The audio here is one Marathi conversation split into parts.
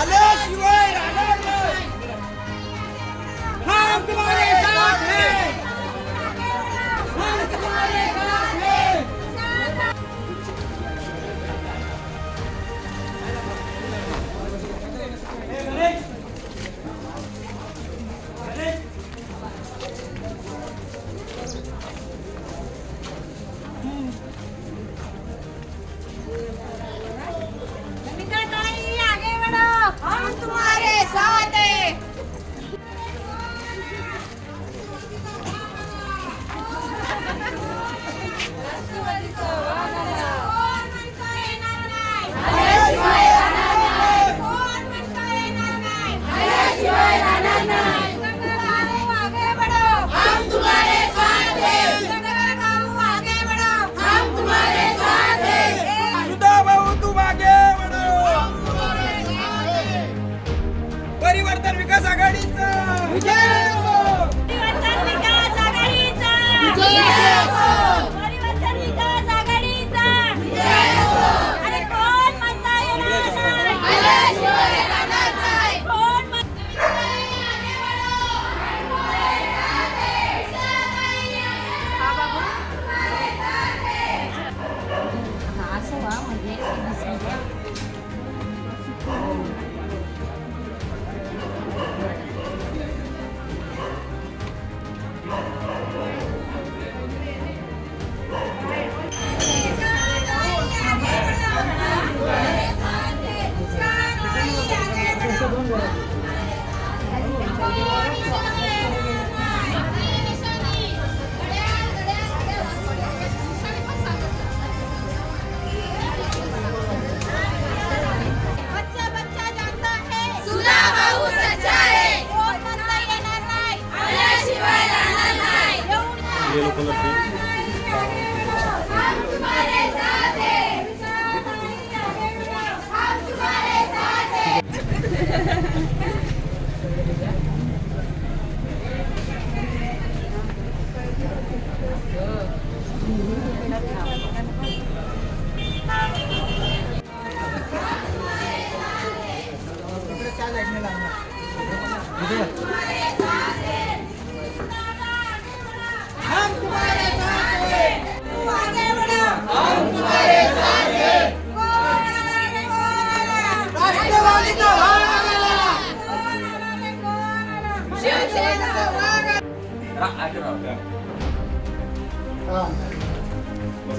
I Alex, you right,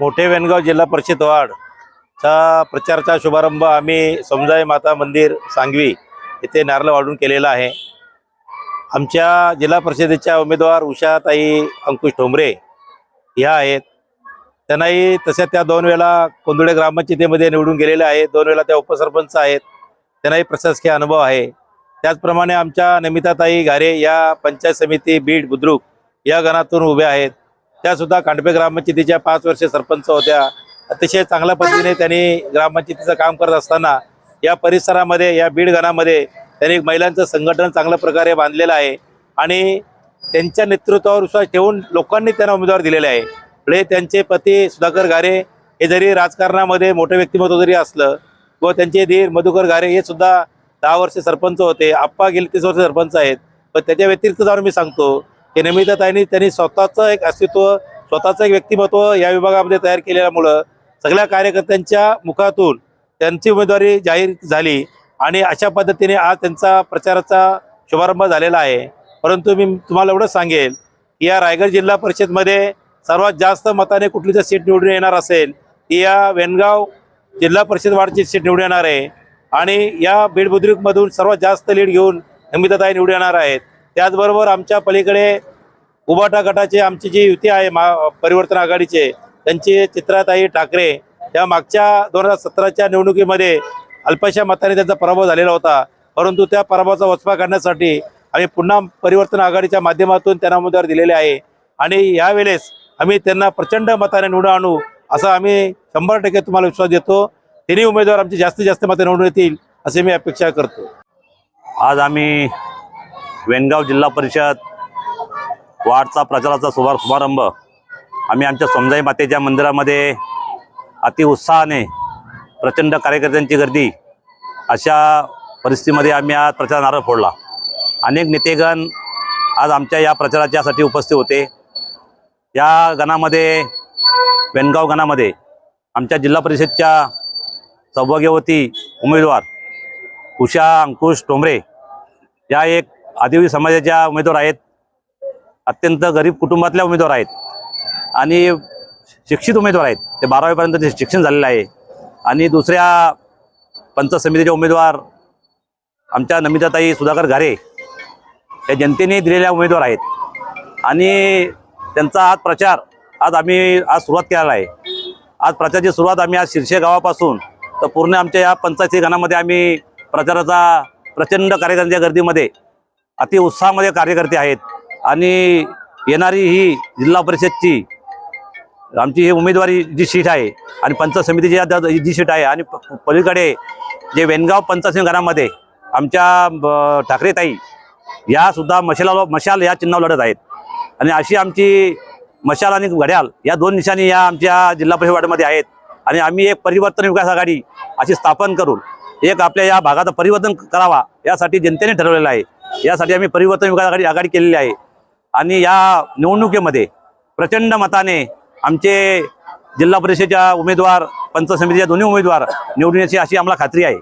मोठे वेनगाव जिल्हा परिषद वार्डचा प्रचारचा शुभारंभ आम्ही समुदाय माता मंदिर सांगवी येथे नारळ वाढून केलेला आहे. आमच्या जिल्हा परिषदेच्या उमेदवार उषाताई अंकुश ठोंबरे ह्या आहेत. त्यांनाही तशा त्या दोन वेळा कोंदुळे ग्रामपंचायतीमध्ये निवडून गेलेल्या आहेत. दोन वेळा त्या उपसरपंच आहेत. त्यांनाही प्रशासकीय अनुभव आहे. त्याचप्रमाणे आमच्या नमिताताई घारे या पंचायत समिती बीड बुद्रुक या गणातून उभ्या आहेत. त्यासुद्धा कांडपे ग्रामपंचायतीच्या पाच वर्ष सरपंच होत्या. अतिशय चांगल्या पद्धतीने त्यांनी ग्रामपंचायतीचं काम करत असताना या परिसरामध्ये या बीड गणामध्ये त्यांनी महिलांचं संघटन चांगल्या प्रकारे बांधलेलं आहे आणि त्यांच्या नेतृत्वावर विश्वास ठेवून लोकांनी त्यांना उमेदवार दिलेले आहे. पुढे त्यांचे पती सुधाकर गारे हे जरी राजकारणामध्ये मोठे व्यक्तिमत्व जरी असलं व त्यांचे धीर मधुकर गारे हे सुद्धा दहा वर्ष सरपंच होते आप्पा गेले तीस वर्ष सरपंच आहेत. पण त्याच्या व्यतिरिक्त जाऊन मी सांगतो हे नमिताताईंनी त्यांनी स्वतःचं एक अस्तित्व स्वतःचं एक व्यक्तिमत्व या विभागामध्ये तयार केल्यामुळं सगळ्या कार्यकर्त्यांच्या मुखातून त्यांची उमेदवारी जाहीर झाली आणि अशा पद्धतीने आज त्यांचा प्रचाराचा शुभारंभ झालेला आहे. परंतु मी तुम्हाला एवढंच सांगेल की या रायगड जिल्हा परिषदमध्ये सर्वात जास्त मताने कुठली जर सीट निवडून येणार असेल ती या वेणगाव जिल्हा परिषद वाढची सीट निवडून येणार आहे. आणि या बीड बुद्रुकमधून सर्वात जास्त लीड घेऊन नमिताताई निवडून येणार आहेत. त्याचबरोबर आमच्या पलीकडे उबाटा गटाचे आमची जी युती आहे मा परिवर्तन आघाडीचे त्यांची चित्राताई ठाकरे त्या मागच्या दोन हजार सतराच्या निवडणुकीमध्ये अल्पशा मताने त्यांचा पराभव झालेला होता. परंतु त्या पराभवाचा वचपा काढण्यासाठी आम्ही पुन्हा परिवर्तन आघाडीच्या माध्यमातून त्यांना उमेदवार दिलेले आहे. आणि यावेळेस आम्ही त्यांना प्रचंड मताने निवडून आणू असा आम्ही शंभर टक्के तुम्हाला विश्वास देतो. तिन्ही उमेदवार आमचे जास्तीत जास्त मते निवडून येतील असे मी अपेक्षा करतो. आज आम्ही वेणगाव जिल्हा परिषद वार्डचा प्रचाराचा शुभार शुभारंभ. आम्ही आमच्या समजाई मातेच्या मंदिरामध्ये अतिउत्साहाने प्रचंड कार्यकर्त्यांची गर्दी अशा परिस्थितीमध्ये आम्ही आज प्रचार नारळ फोडला. अनेक नेतेगण आज आमच्या या प्रचाराच्यासाठी उपस्थित होते. या गणामध्ये वेणगाव गणामध्ये आमच्या जिल्हा परिषदच्या सौभाग्यवती उमेदवार उषा अंकुश टोंबरे या एक आदिवासी समाजाच्या उमेदवार आहेत अत्यंत गरीब कुटुंबातल्या उमेदवार आहेत आणि शिक्षित उमेदवार आहेत. ते बारावीपर्यंत ते शिक्षण झालेलं आहे. आणि दुसऱ्या पंचायत समितीचे उमेदवार आमच्या नमिताताई सुधाकर घारे या जनतेने दिलेल्या उमेदवार आहेत. आणि त्यांचा आज प्रचार आज आम्ही आज सुरुवात केलेला आहे. आज प्रचाराची सुरुवात आम्ही आज शिरशे गावापासून तर पूर्ण आमच्या या पंचायती गणामध्ये आम्ही प्रचाराचा प्रचंड कार्यकर्त्यांच्या गर्दीमध्ये अति उत्साहामध्ये कार्यकर्ते आहेत. आणि येणारी ही जिल्हा परिषदची आमची ही उमेदवारी जी सीट आहे आणि पंचायत समितीची जी सीट आहे आणि प- पलीकडे जे वेनगाव पंचायत समिती आमच्या ब- ठाकरेताई या सुद्धा मशाला मशाल या चिन्हावर लढत आहेत. आणि अशी आमची मशाल आणि घड्याल या दोन निशाणी या आमच्या जिल्हा परिषद वार्डामध्ये आहेत. आणि आम्ही एक परिवर्तन विकास आघाडी अशी स्थापन करून एक आपल्या या भागाचं परिवर्तन करावा यासाठी जनतेने ठरवलेलं आहे. यासाठी आम्ही परिवर्तन विकास आघाडी आघाडी केलेली आहे. आणि या निवडणुकीमध्ये प्रचंड मताने आमचे जिल्हा परिषदेच्या उमेदवार पंच समितीच्या दोन्ही उमेदवार निवडण्याची अशी आम्हाला खात्री आहे.